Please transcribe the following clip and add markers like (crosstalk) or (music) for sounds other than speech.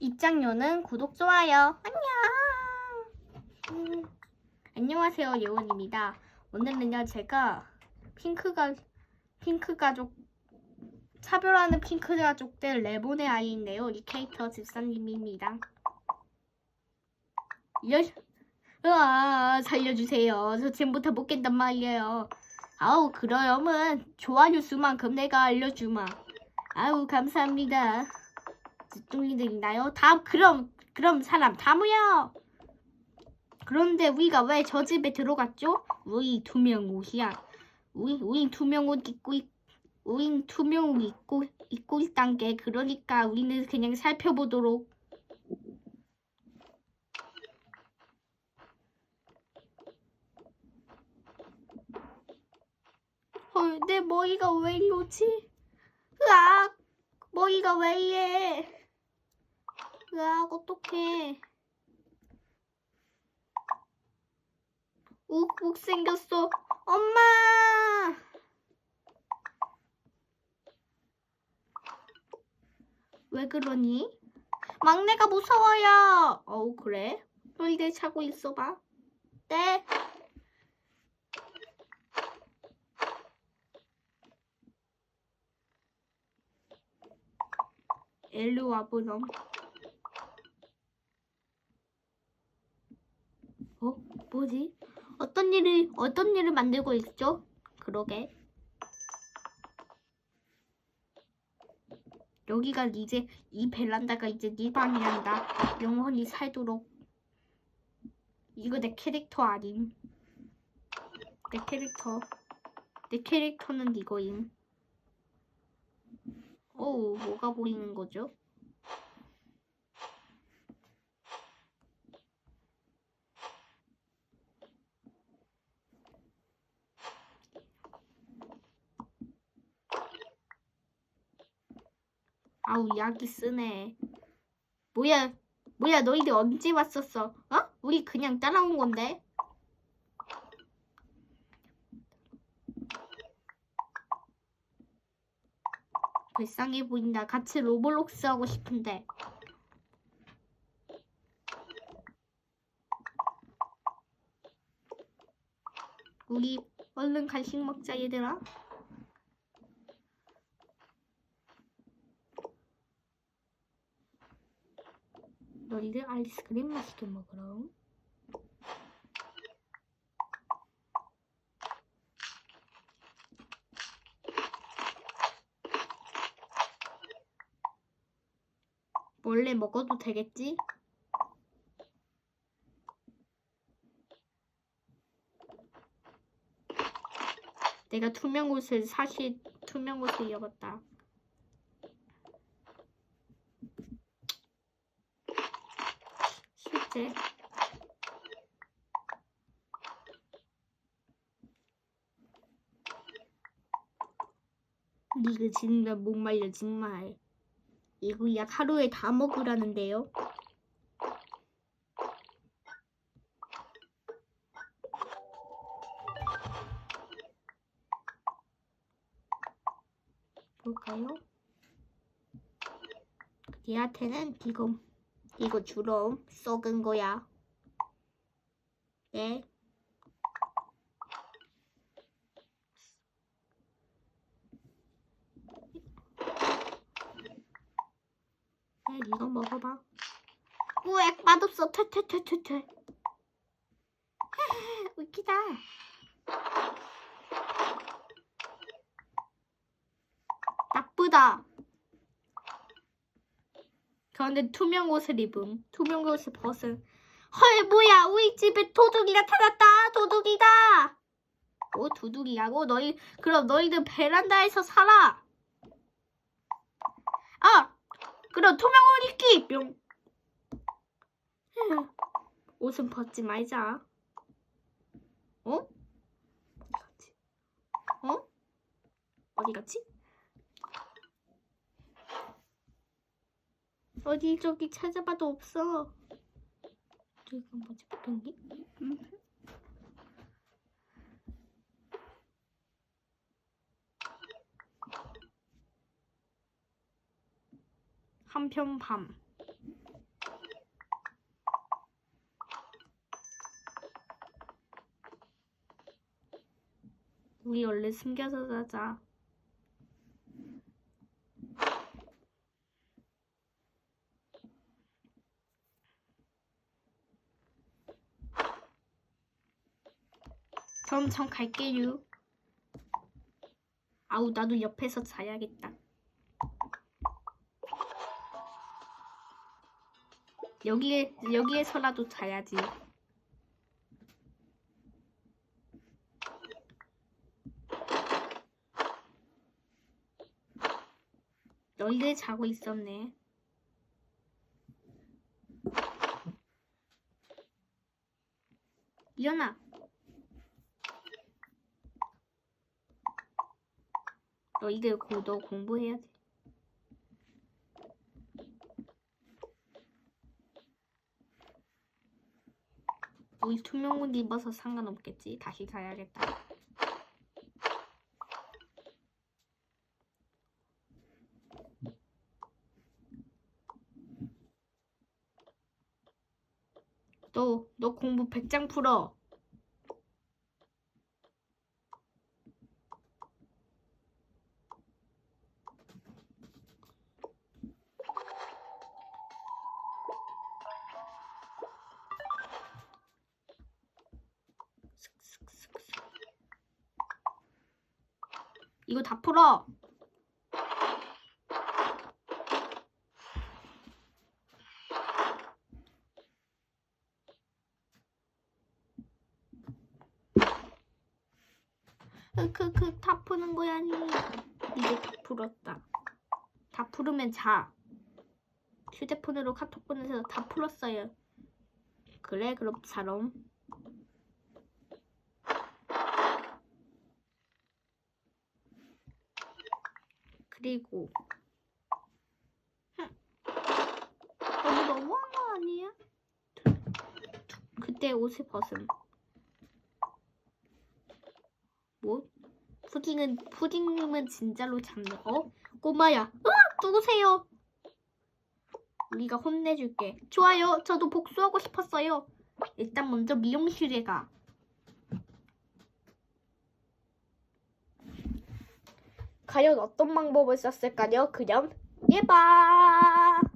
입장료는 구독, 좋아요. 안녕. 음, 안녕하세요, 예원입니다. 오늘은요, 제가 핑크가, 핑크 가족, 차별하는 핑크 가족들 레몬의 아이인데요. 이 캐릭터 집사님입니다. 열, 으아, 살려주세요. 저 지금부터 못 깬단 말이에요. 아우, 그러면 좋아요 수만큼 내가 알려주마. 아우, 감사합니다. 뚱이들 있나요? 다 그럼 그럼 사람 다 모여. 그런데 우리가 왜 저 집에 들어갔죠? 우리 투명 옷이야. 우리 우리 투명 옷 입고 있, 우린 투명 옷 입고 입고 있단 게 그러니까 우리는 그냥 살펴보도록. 헐, 내 머리가 왜 이러지? 으악! 머리가 왜 이래? 으악, 어떡해. 욱욱 생겼어. 엄마! 왜 그러니? 막내가 무서워요. 어우, 그래? 너희들 자고 있어봐. 네. 일로 와 보렴. 어? 뭐지? 어떤 일을 어떤 일을 만들고 있죠? 그러게. 여기가 이제 이 베란다가 이제 네 방이란다. 영원히 살도록. 이거 내 캐릭터 아님. 내 캐릭터. 내 캐릭터는 이거임. 어우, 뭐가 보이는 거죠? 아우, 약이 쓰네. 뭐야, 뭐야, 너희들 언제 왔었어? 어? 우리 그냥 따라온 건데? 불쌍해 보인다. 같이 로블록스 하고 싶은데. 우리 얼른 간식 먹자 얘들아. 너희들 아이스크림 맛있게 먹으러. 원래 먹어도 되겠지? 내가 투명 옷을 사실 투명 옷을 입었다. 실제 니그 진짜 목말려 정말. 이거 약 하루에 다 먹으라는데요. 볼까요? 얘한테는 이거 이거 주로 썩은 거야. 네. 네, 이거 먹어봐. 우엑 맛없어. 퇴퇴퇴퇴퇴. (laughs) 웃기다. 나쁘다. 그런데 투명 옷을 입음. 투명 옷을 벗은. 헐 뭐야 우리 집에 도둑이 나타났다. 도둑이다. 뭐 도둑이라고? 너희 그럼 너희들 베란다에서 살아. 아 그럼 투명 옷 입기 뿅. 휴, 옷은 벗지 말자. 어? 어디 갔지? 어? 어디 갔지? 어디저기 찾아봐도 없어. 저기가 뭐지? 보통기? 응. 한편 밤. 우리 원래 숨겨서 자자. 그럼 전 갈게요. 아우 나도 옆에서 자야겠다. 여기에 여기에서라도 자야지. 너희들 자고 있었네. 일어나. 너희들 고도 공부해야 돼. 우리 투명 옷 입어서 상관없겠지. 다시 자야겠다. 너, 너 공부 100장 풀어. 이거 다 풀어. 크크 다 푸는 거야 니? 이제 다 풀었다. 다 풀으면 자. 휴대폰으로 카톡 보내서 다 풀었어요. 그래 그럼 자럼 그리고 흠. 너무 너무한 거 아니야? 그때 옷을 벗음 뭐? 푸딩은 푸딩님은 진짜로 잡는 어? 꼬마야. 으악! 누구세요? 우리가 혼내줄게. 좋아요. 저도 복수하고 싶었어요. 일단 먼저 미용실에 가. 과연 어떤 방법을 썼을까요? 그럼 예봐.